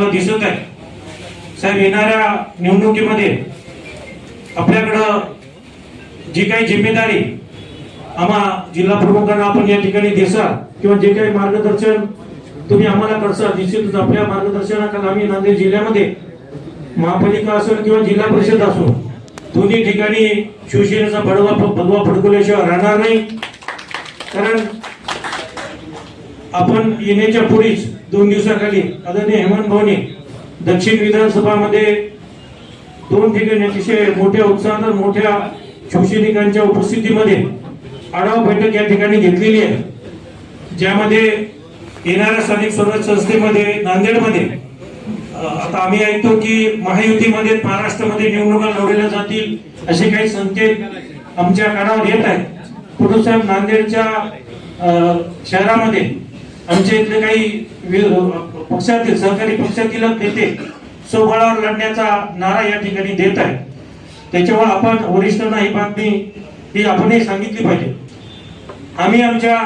विषय दिसत आहे साहेब येणाऱ्या निवडणुकीमध्ये आपल्याकडं जी काही जिम्मेदारी आम्हा जिल्हा प्रमुखांना आपण या ठिकाणी देसाल किंवा जे काही मार्गदर्शन तुम्ही आम्हाला करसाल निश्चितच आपल्या मार्गदर्शनाखाली आम्ही नांदेड जिल्ह्यामध्ये महापालिका असेल किंवा जिल्हा परिषद असो दोन्ही ठिकाणी शिवसेनेचा बडवा बदवा फडकवल्याशिवाय राहणार नाही. कारण आपण येण्याच्या पुढेच दोन दिवसाखाली आदरणीय हेमंत भाऊने दक्षिण विधानसभामध्ये दोन ठिकाणी अतिशय मोठ्या उत्साहात मोठ्या शिवसैनिकांच्या उपस्थितीमध्ये आढावा बैठक या ठिकाणी घेतलेली आहे. ज्यामध्ये येणाऱ्या स्थानिक स्वराज्य संस्थेमध्ये नांदेडमध्ये आता आम्ही ऐकतो की महायुतीमध्ये महाराष्ट्रामध्ये निवडणुका लढवल्या जातील असे काही संकेत आमच्या कानावर येत आहेत. पुढे साहेब नांदेडच्या शहरामध्ये आमच्या इथले काही पक्षातील सहकारी पक्षातील नेते सोबळावर लढण्याचा नारा या ठिकाणी देत आहे त्याच्यामुळे आपण वरिष्ठांना ही बातमी ही आपणही सांगितली पाहिजे. आम्ही आमच्या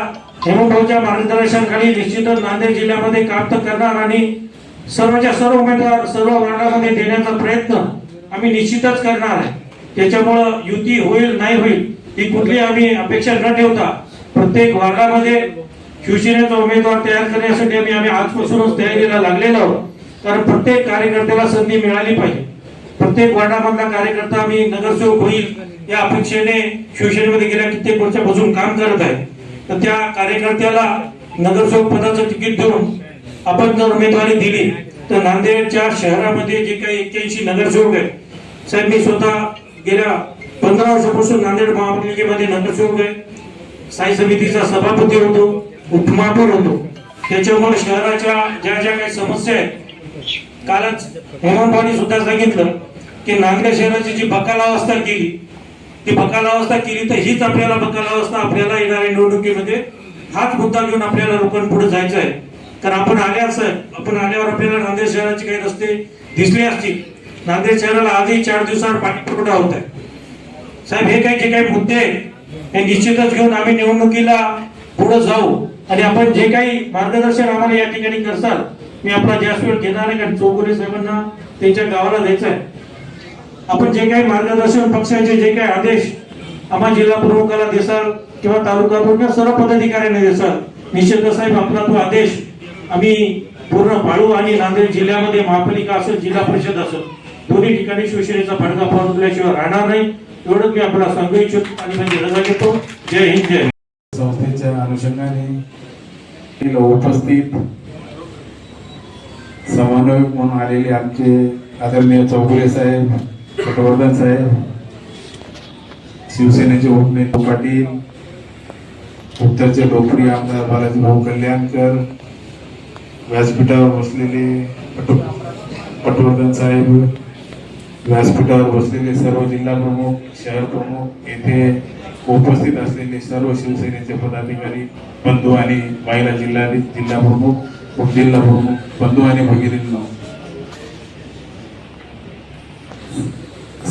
हेमभाऊच्या मार्गदर्शनाखाली निश्चितच नांदेड जिल्ह्यामध्ये काम तर करणार आणि सर्वच्या सर्व उमेदवार सर्व वर्गामध्ये देण्याचा प्रयत्न आम्ही निश्चितच करणार आहे. त्याच्यामुळं युती होईल नाही होईल ही कुठली आम्ही अपेक्षा न ठेवता प्रत्येक वार्डामध्ये शिवसेनेचा उमेदवार तयार करण्यासाठी आम्ही आम्ही आजपासूनच तयारीला लागलेलो आहोत. कारण प्रत्येक कार्यकर्त्याला संधी मिळाली पाहिजे. प्रत्येक वार्डामधला कार्यकर्ता आम्ही नगरसेवक होईल या अपेक्षेने शिवसेनेमध्ये गेल्या कित्येक वर्षापासून काम करत आहे. तर त्या कार्यकर्त्याला नगरसेवक पदाचं तिकीट देऊन आपण जर उमेदवारी दिली तर नांदेडच्या शहरामध्ये जे काही एक्क्याऐंशी नगरसेवक आहेत साहेब मी स्वतः गेल्या पंधरा वर्षापासून नांदेड महापालिकेमध्ये नगरसेवक आहे. स्थायी समितीचा सभापती होतो. उपमापूर होतो. त्याच्यामुळे शहराच्या ज्या ज्या काही समस्या आहेत कालच हेमंतभाऊनी सुद्धा सांगितलं की नांदेड शहराची जी बकाल अवस्था केली ती बकाल अवस्था केली तर हीच आपल्याला बकाल अवस्था आपल्याला येणाऱ्या निवडणुकीमध्ये हाच मुद्दा घेऊन आपल्याला लोकांपुढे जायचं आहे. कारण आपण आल्या साहेब आपण आल्यावर आपल्याला नांदेड शहराचे काही रस्ते दिसले असतील. नांदेड शहराला आजही चार दिवसावर पाणी पुरवठा होत आहे. साहेब हे काही जे काही मुद्दे आहेत हे निश्चितच घेऊन आम्ही निवडणुकीला पुढे जाऊ. आणि आपण जे काही मार्गदर्शन आम्हाला या ठिकाणी करसाल मी आपला जास्त वेळ घेणार आहे कारण चौगुले साहेबांना त्यांच्या गावाला द्यायचं आहे. आपण जे काही मार्गदर्शन पक्षाचे जे काही आदेश आम्हा जिल्हा प्रमुखाला देसाल किंवा तालुका प्रमुख सर्व पदाधिकाऱ्यांना देसाल निश्चितच साहेब आपला तो आदेश आम्ही पूर्ण पाळू आणि नांदेड जिल्ह्यामध्ये महापालिका असो जिल्हा परिषद असो दोन्ही ठिकाणी शिवसेनेचा फडका पडल्याशिवाय राहणार नाही. एवढंच मी आपला सांगू इच्छितो आणि म्हणजे रजा घेतो. जय हिंद जय संस्थेच्या अनुषंगाने उपस्थित समन्वयक म्हणून आलेले आमचे आदरणीय चौगुले साहेब पटवर्धन साहेब शिवसेनेचे उपनेते पाटील उत्तरचे डोपडी आमदार बालाजी भाऊ कल्याणकर व्यासपीठावर बसलेले पटवर्धन साहेब व्यासपीठावर बसलेले सर्व जिल्हा प्रमुख शहर प्रमुख येथे उपस्थित असलेले सर्व शिवसेनेचे पदाधिकारी बंधू आणि महिला जिल्हा जिल्हा प्रमुख उपजिल्हा प्रमुख बंधू आणि भगिनींना.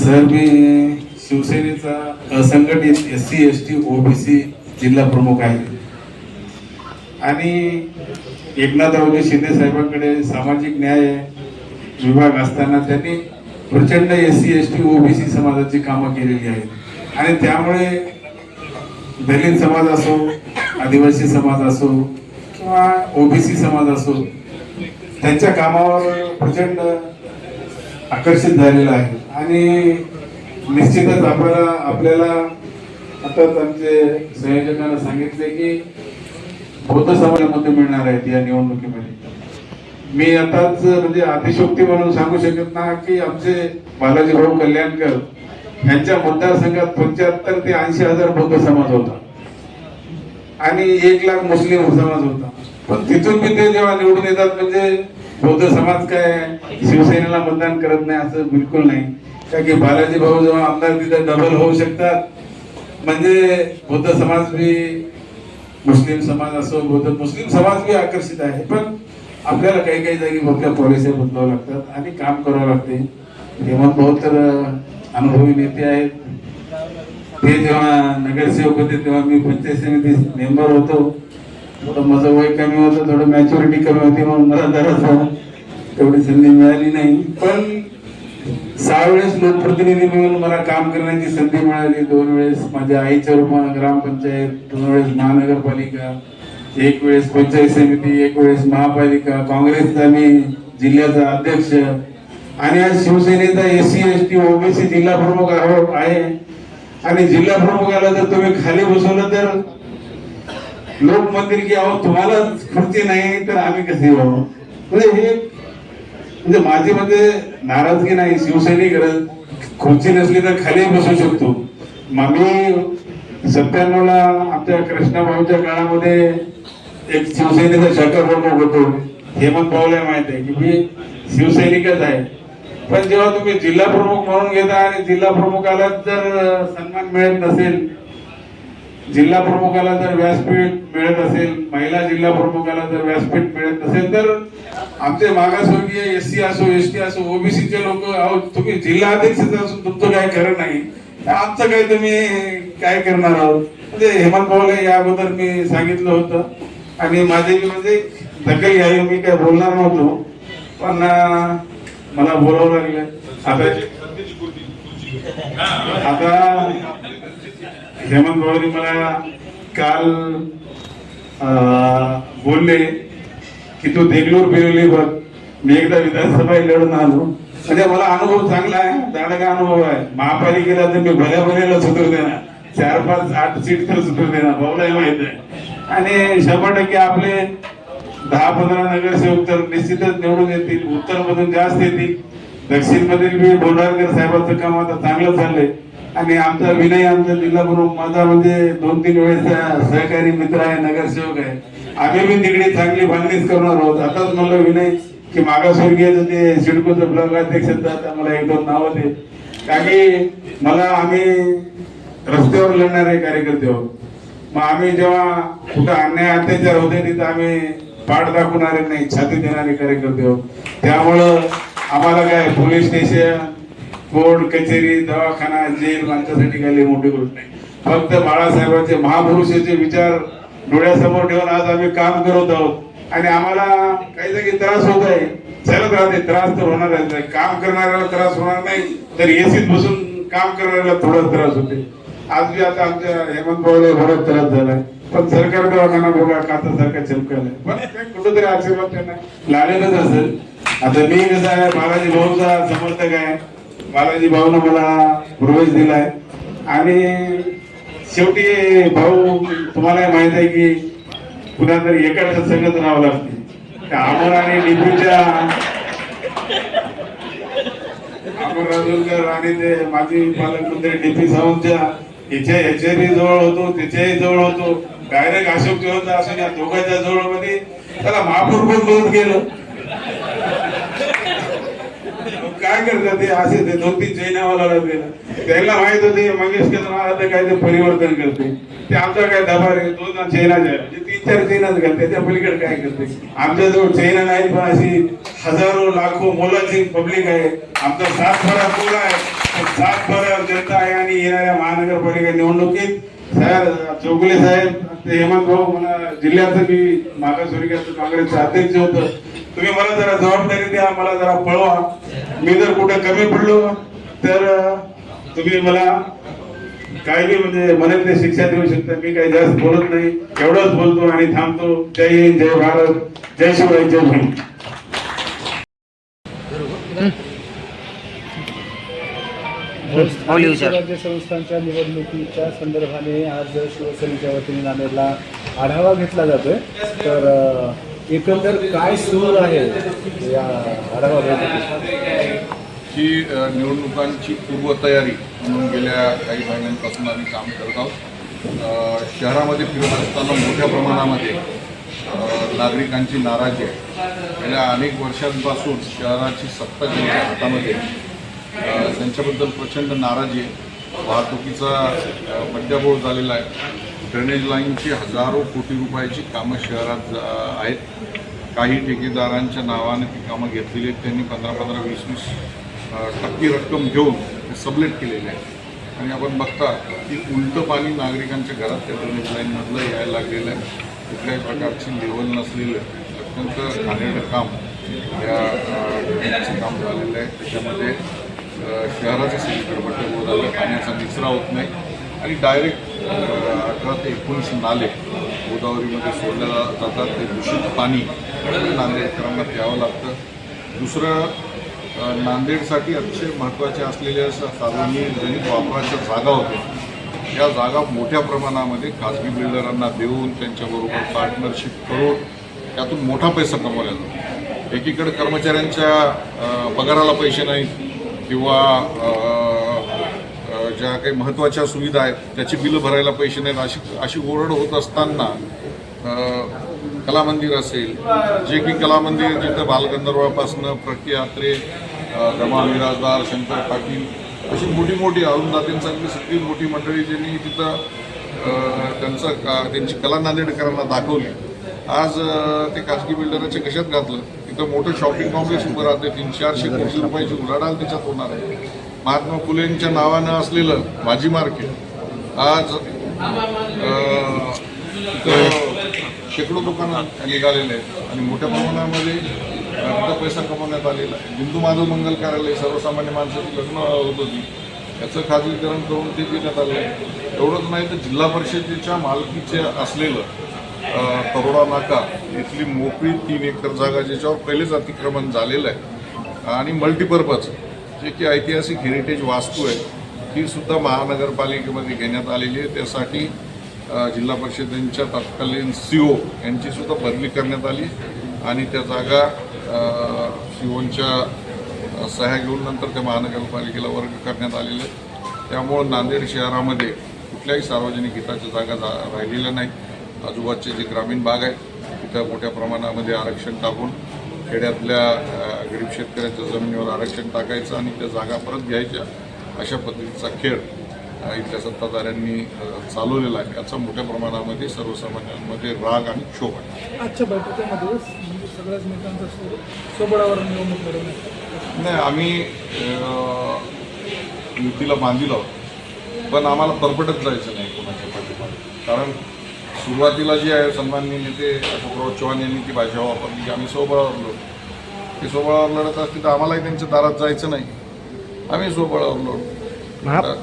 सर मी शिवसेनेचा असंघटित S C S T OBC जिल्हा प्रमुख आहे. आणि एकनाथरावजी शिंदे साहेबांकडे सामाजिक न्याय विभाग असताना त्यांनी प्रचंड S C S T OBC समाजाची कामं केलेली आहेत. आणि त्यामुळे दलित समाज असो आदिवासी समाज असो किंवा ओबीसी समाज असो त्यांच्या कामावर प्रचंड आकर्षित झालेला आहे. आणि निश्चितच आपल्याला आपल्याला आताच आमचे संयोजकांना सांगितले की बौद्ध समाजामध्ये मिळणार आहेत या निवडणुकीमध्ये. मी आताच म्हणजे अतिशोक्ती म्हणून सांगू शकत ना की आमचे बालाजी भाऊ कल्याणकर यांच्या मतदारसंघात पंच्याहत्तर ते ऐंशी हजार बौद्ध समाज होता. आणि एक लाख मुस्लिम समाज होता. पण तिथून बी ते जेव्हा निवडून येतात म्हणजे बौद्ध समाज काय शिवसेनेला मतदान करत नाही असं बिलकुल नाही. कारण की बालाजी भाऊ जेव्हा आमदार तिथे डबल होऊ शकतात. म्हणजे बौद्ध समाज बी मुस्लिम समाज असो बौद्ध मुस्लिम समाज बी आकर्षित आहे. पण आपल्याला काही काही जागी आपल्या पॉलिसी बदलावं लागतात आणि काम करावं लागते. हेमंत भाऊ तर अनुभवी नेते आहेत. ते जेव्हा नगरसेवक होते तेव्हा मी पंचायत समिती मेंबर होतो. थोडं माझं वय कमी होतं थोडं मॅच्युरिटी कमी होती म्हणून मला जरासा तेवढी संधी मिळाली नाही. पण सहा वेळेस लोकप्रतिनिधी म्हणून मला काम करण्याची संधी मिळाली. दोन वेळेस माझ्या आईच्या रूपानं ग्रामपंचायत दोन वेळेस महानगरपालिका एक वेळेस पंचायत समिती एक वेळेस महापालिका काँग्रेसचा मी जिल्ह्याचा अध्यक्ष आणि आज शिवसेनेचा S C S T OBC जिल्हा प्रमुख आहो- आहे. आणि जिल्हा प्रमुखाला जर तुम्ही खाली बसवलं तर लोक म्हणतील की अहो तुम्हाला खुर्ची नाही तर आम्ही कसे हो म्हणजे हे म्हणजे माझी म्हणजे नाराजगी नाही शिवसैनिक खुर्ची नसली तर खाली बसू शकतो. मी सत्त्याण्णव ला आमच्या कृष्णाभाऊच्या काळामध्ये एक शिवसेनेचा शाखा प्रमुख होतो. हेमंत भाऊला माहीत आहे की मी शिवसैनिकच आहे. पण जेव्हा तुम्ही जिल्हा प्रमुख म्हणून घेता आणि जिल्हा प्रमुखाला जर सन्मान मिळत नसेल जिल्हा प्रमुखाला जर व्यासपीठ मिळत असेल महिला जिल्हा प्रमुखाला जर व्यासपीठ मिळत नसेल तर आमचे मागासवर्गीय एस सी असो एस टी असो ओबीसीचे लोक अहो तुम्ही जिल्हा अध्यक्ष असून तुमचं काय खरं नाही. आमचं काय तुम्ही काय करणार आहोत? म्हणजे हेमंत भाऊला या अगोदर मी सांगितलं होतं. आणि माझे म्हणजे दखल घ्यावी मी काय बोलणार नव्हतो पण मला बोलावं लागलं. आता आता हेमंत भाऊनी मला काल बोलले की तू देगलूर फिरवली बघ. मी एकदा विधानसभा लढून आलो. म्हणजे मला अनुभव चांगला आहे चांगला अनुभव आहे. महापालिकेला तर मी भल्या भल्याला सुधर देणार. चार पाच आठ सीट तर सुधर देणार. भाऊलाही माहीत आहे. आणि शंभर टक्के आपले दहा पंधरा नगरसेवक तर निश्चितच निवडून येतील उत्तर मधून जास्त येतील. दक्षिण मधील बी बोंडारकर साहेबांचं काम आता चांगलं चाललंय. आणि आमचा विनय आमचा जिल्हा प्रमुख माझा म्हणजे दोन तीन वेळेस सहकारी मित्र आहे नगरसेवक आहे. आम्ही बी तिकडे चांगली बांधणीच करणार आहोत. आताच म्हणलं विनय की मागासवर्गीयचं ते सिडकोचं ब्लॉक अध्यक्ष आता मला एक दोन नावं दे कारण की मला आम्ही रस्त्यावर लढणारे कार्यकर्ते आहोत. मग आम्ही जेव्हा कुठं अन्याय अत्याचार होते तिथं आम्ही पाठ दाखवणारे नाही छाती देणारे कार्यकर्ते आहोत. त्यामुळं आम्हाला काय पोलीस स्टेशन कोर्ट कचेरी दवाखाना जेल माणसासाठी काही मोठी गोष्ट नाही. फक्त बाळासाहेबांचे महापुरुषाचे विचार डोळ्यासमोर ठेवून आज आम्ही काम करत आहोत. आणि आम्हाला काही जागी त्रास होत आहे. चालत राहते त्रास तर होणार काम करणाऱ्याला त्रास होणार नाही तर एसीत बसून काम करणाऱ्याला थोडा त्रास होते आज बी आता आमच्या हेमंत भाऊला बराच त्रास झालाय. पण सरकार दवाखाना बघा कातर सरकार चमकायला पण ते कुठंतरी आशीर्वाद त्यांना. लागेलच असेल. आता मी कसं आहे बालाजी भाऊचा समर्थक आहे. बालाजी भाऊनं मला प्रवेश दिलाय. आणि शेवटी भाऊ तुम्हाला माहीत आहे की पुन्हा तरी एकाच संगत राहावं लागते. त्या अमर आणि निपूच्या अमर राजूरकर आणि ते माजी पालकमंत्री डीपी सावंतच्या तिच्या ह्याच्याही जवळ होतो तिच्याही जवळ होतो. डायरेक्ट अशोक चव्हाण असं या दोघांच्या जवळमध्ये त्याला महापूर पण दोन गेलो मग काय करतात ते? असे ते दोन तीन चैनावाला गेलं त्याला माहीत होते मंगेश केदार काय ते परिवर्तन करते. ते आमचा काय दबार आहे? दोन चैना म्हणजे तीन चार चैनाच घालते. त्या पलीकडे काय करते? आमच्याजवळ चैना नाही पण अशी हजारो लाखो मोलाची पब्लिक आहे. आमचा सात भरा पूल आहे. पण सात भरा जनता आहे आणि येणाऱ्या महानगरपालिका निवडणुकीत साहेब चौगुले साहेब ते हेमंत भाऊ मला जिल्ह्याचं मी मागासवर्गीयाचं काँग्रेसचं अध्यक्ष होतं. तुम्ही मला जरा जबाबदारी द्या मला जरा पळवा. मी जर कुठे कमी पडलो तर तुम्ही मला काय बी म्हणजे मनातली शिक्षा देऊ शकता. मी काही जास्त बोलत नाही एवढंच बोलतो आणि थांबतो. जय हिंद जय भारत जय शिवराय जय विचार राज्य संस्थांच्या निवडणुकीच्या संदर्भाने आज शिवसेनेच्या वतीने नांदेडला आढावा घेतला जातोय. तर एकंदर काय सुरू आहे या आढावा ही निवडणुकांची पूर्वतयारी म्हणून गेल्या काही महिन्यांपासून आम्ही काम करत आहोत. शहरामध्ये फिरत असताना मोठ्या प्रमाणामध्ये नागरिकांची नाराजी आहे. गेल्या अनेक वर्षांपासून शहराची सत्ता ज्यांच्या हातामध्ये त्यांच्याबद्दल प्रचंड नाराजी आहे. वाहतुकीचा मड्याबोळ झालेला आहे. ड्रेनेज लाईनची हजारो कोटी रुपयाची कामं शहरात जा- आहेत. काही ठेकेदारांच्या नावाने ती कामं घेतलेली आहेत. त्यांनी पंधरा पंधरा वीस वीस टक्के रक्कम घेऊन ते सबलेट केलेले आहे आणि आपण बघता की उलटं पाणी नागरिकांच्या घरात त्या ड्रेनेज लाईनमधलं यायला लागलेलं आहे. कुठल्याही प्रकारची लेवल नसलेलं अत्यंत घाणेरडं काम या ड्रेनेजचं काम झालेलं आहे. त्याच्यामध्ये शहराचं शहराचे सगळीकडे बट्टे होत पाण्याचा निचरा होत नाही. आणि डायरेक्ट अठरा ते एकोणीस नाले गोदावरीमध्ये सोडल्या जातात. ते दूषित पाणी नांदेडकरांना प्यावं लागतं. दुसरं नांदेडसाठी अतिशय महत्त्वाच्या असलेल्या सार्वजनिक सार्वजनिक वापराच्या जागा होत्या. या जागा मोठ्या प्रमाणामध्ये खाजगी बिल्डरांना देऊन त्यांच्याबरोबर पार्टनरशिप करून त्यातून मोठा पैसा कमवला जातो. एकीकडे कर्मचाऱ्यांच्या पगाराला पैसे नाहीत किंवा ज्या काही महत्त्वाच्या सुविधा आहेत त्याची बिलं भरायला पैसे नाहीत. अशी अशी ओरड होत असताना कला मंदिर असेल जे की कला मंदिर जिथं बालगंधर्वापासनं प्रख्यात्रे रमा मिराजदार शंकर पाटील अशी मोठी मोठी अरुणदातींसारखी सगळी मोठी मंडळी ज्यांनी तिथं त्यांचं का- त्यांची कला नांदेडकरांना दाखवली. आज ते खाजगी बिल्डराच्या कशात घातलं? तिथं मोठं शॉपिंग कॉम्प्लेक्स उभं राहते तीन चारशे कोटी रुपयाची उलाढाल त्याच्यात होणार आहे. महात्मा फुलेंच्या नावानं असलेलं भाजी मार्केट. आज शेकडो दुकानं निघालेले आहेत आणि मोठ्या प्रमाणामध्ये मोठा पैसा कमवण्यात आलेला आहे. हिंदू माधव मंगल कार्यालय सर्वसामान्य माणसाची लग्न होत होती. याचं खाजगीकरण करून ते देण्यात आलं आहे. एवढंच नाही तर जिल्हा परिषदेच्या मालकीचे असलेलं तरोडा नाका इथली मोकळी तीन एकर जागा ज्याच्यावर पहिलेच अतिक्रमण झालेलं आहे. आणि मल्टीपर्पज जे की ऐतिहासिक हेरिटेज वास्तू आहे ही सुद्धा महानगरपालिकेमध्ये घेण्यात आलेली आहे. त्यासाठी जिल्हा परिषदेंच्या तत्कालीन सी ओ यांची सुद्धा बदली करण्यात आली. आणि त्या जागा सीओच्या सह्या घेऊन नंतर त्या महानगरपालिकेला वर्ग करण्यात आलेले त्यामुळं नांदेड शहरामध्ये कुठल्याही सार्वजनिक हिताच्या जागा जा राहिलेल्या नाहीत. आजूबाजूचे जे ग्रामीण भाग आहेत तिथं मोठ्या प्रमाणामध्ये आरक्षण टाकून खेड्यातल्या गरीब शेतकऱ्याच्या जमिनीवर आरक्षण टाकायचं आणि त्या जागा परत घ्यायच्या अशा पद्धतीचा खेळ इथल्या सत्ताधाऱ्यांनी चालवलेला आहे. याचा मोठ्या प्रमाणामध्ये सर्वसामान्यांमध्ये राग आणि क्षोभ आहे. आजच्या बैठकीमध्ये म्हणजे सगळ्याच नेत्यांचा सो- सोबळावर निवडणूक नाही आम्ही युतीला बांधिलं होतं पण आम्हाला परपटत जायचं नाही कोणाच्या पाठीमागे. कारण सुरुवातीला जी आहे सन्माननीय नेते अशोकराव चव्हाण यांनी ती भाषा वापरली की आम्ही सोबळावर लढू ते सोबळावर लढत असतील तर आम्हालाही त्यांच्या दारात जायचं नाही. आम्ही सोबळावर लढू महा तर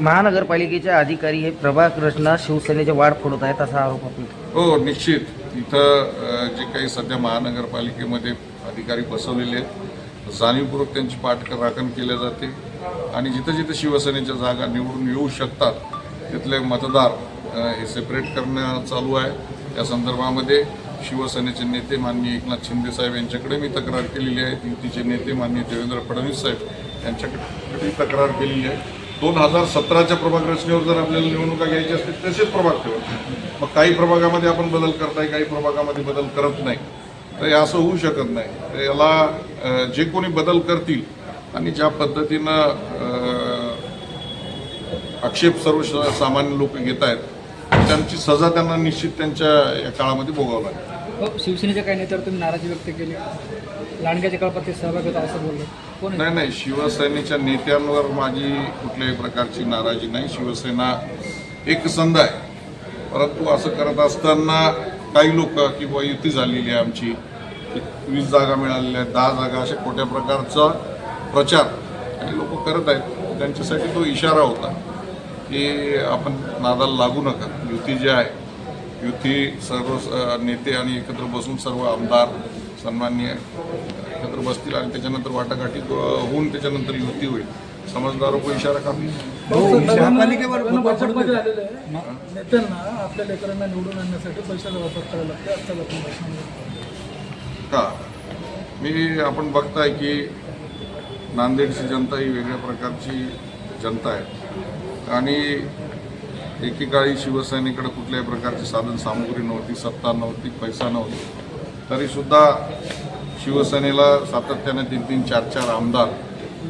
महानगरपालिकेचे अधिकारी हे प्रभाग रचना शिवसेनेचे वाढ फोडत आहेत असा आरोप हो निश्चित. इथं अ, जे काही सध्या महानगरपालिकेमध्ये अधिकारी बसवलेले आहेत जाणीवपूर्वक त्यांची पाठ राखण केल्या जाते. आणि जिथं जिथं शिवसेनेच्या जागा निवडून येऊ शकतात तिथले मतदार हे सेपरेट करणं चालू आहे. त्या संदर्भामध्ये शिवसेनेचे नेते माननीय एकनाथ शिंदे साहेब यांच्याकडे मी तक्रार केलेली आहे. युतीचे नेते माननीय देवेंद्र फडणवीस साहेब यांच्याकडे तक्रार केलेली आहे. दोन हजार सतराच्या प्रभाग रचनेवर जर आपल्याला निवडणुका घ्यायची असतील तसेच प्रभाग ठेवत मग काही प्रभागामध्ये आपण बदल करताय काही प्रभागामध्ये बदल करत नाही. तर हे असं होऊ शकत नाही. तर याला जे कोणी बदल करतील आणि ज्या पद्धतीनं आक्षेप सर्व सामान्य लोक घेत आहेत त्यांची सजा त्यांना निश्चित त्यांच्या या काळामध्ये भोगावं लागेल. हो शिवसेनेच्या काही नेत्यावर तुम्ही नाराजी व्यक्त केली. लांडग्याच्या कळपात ते सहभाग होता असं बोललं. कोण आहे? नाही नाही शिवसेनेच्या नेत्यांवर माझी कुठल्याही प्रकारची नाराजी नाही. शिवसेना एक संध आहे. परंतु असं करत असताना काही लोक किंवा युती झालेली आहे आमची वीस जागा मिळालेल्या आहेत दहा जागा अशा खोट्या प्रकारचा प्रचार. काही लोक करत आहेत. त्यांच्यासाठी तो इशारा होता. की आपण नादाला लागू नका. युती जी आहे युती सर्व नेते आणि एकत्र बसून सर्व आमदार सन्माननीय एकत्र बसतील आणि त्याच्यानंतर वाटाघाटी होऊन त्याच्यानंतर युती होईल. समजदार को इशारा काफी महापालिकेवर भाजपमध्ये आलेले आहे. नेत्यांना आपल्या लेकरांना निवडून आणण्यासाठी पैशाचा वापर करावा लागतो आजच्या आपण भाषणामध्ये का? मी आपण बघताय की नांदेडची जनता ही वेगळ्या प्रकारची जनता आहे. आणि एकेकाळी शिवसेनेकडे कुठल्याही प्रकारची साधन सामुग्री नव्हती सत्ता नव्हती पैसा नव्हती. तरीसुद्धा शिवसेनेला सातत्याने तीन तीन चार चार आमदार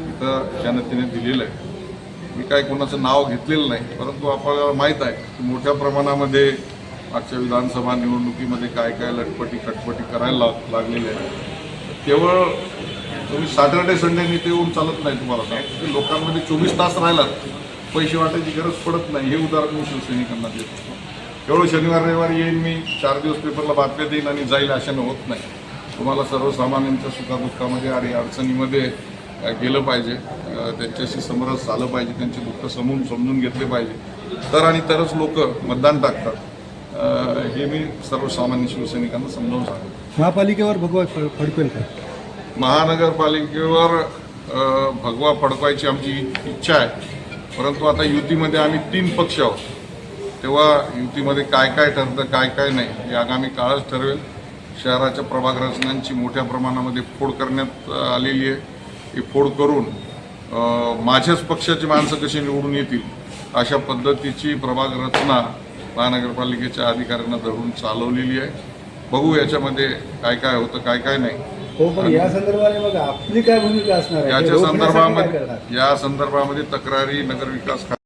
इथं जनतेने दिलेलं आहे मी काय कोणाचं नाव घेतलेलं नाही परंतु आपल्याला माहीत आहे की मोठ्या प्रमाणामध्ये मागच्या विधानसभा निवडणुकीमध्ये काय काय लटपटी खटपटी करायला लाग लागलेल्या आहेत. केवळ तुम्ही सॅटर्डे संडे नेते येऊन चालत नाही तुम्हाला. सांगतो लोकांमध्ये चोवीस तास राहिलात. पैसे वाटायची गरज पडत नाही. हे उदाहरण मी शिवसैनिकांना देतो केवळ शनिवार रविवारी येईन मी. चार दिवस पेपरला बातम्या देईन आणि जाईल अशानं होत नाही. तुम्हाला सर्वसामान्यांच्या सुखादुःखामध्ये आणि अडचणीमध्ये गेलं पाहिजे. त्यांच्याशी समरस झालं पाहिजे. त्यांचे दुःख समजून समजून घेतले पाहिजे. तर आणि तरच लोक मतदान टाकतात. हे मी सर्वसामान्य शिवसैनिकांना समजावून सांगतो. महापालिकेवर भगवा फडकेल का? महानगरपालिकेवर भगवा फडकवायची आमची इच्छा आहे. परंतु आता युतीमध्ये आम्ही तीन पक्ष आहोत. तेव्हा युतीमध्ये काय काय ठरतं काय काय नाही हे आगामी काळच ठरवेल. शहराच्या प्रभाग रचनांची मोठ्या प्रमाणामध्ये फोड करण्यात आलेली आहे. ही फोड करून माझ्याच पक्षाची माणसं कशी निवडून येतील अशा पद्धतीची प्रभाग रचना महानगरपालिकेच्या अधिकाऱ्यांना धरून चालवलेली आहे. बघू याच्यामध्ये काय काय होतं काय काय नाही. हो पण या संदर्भाने मग आपली काय भूमिका असणार आहे याच्या संदर्भामध्ये? या संदर्भामध्ये तक्रारी नगरविकास खात्यात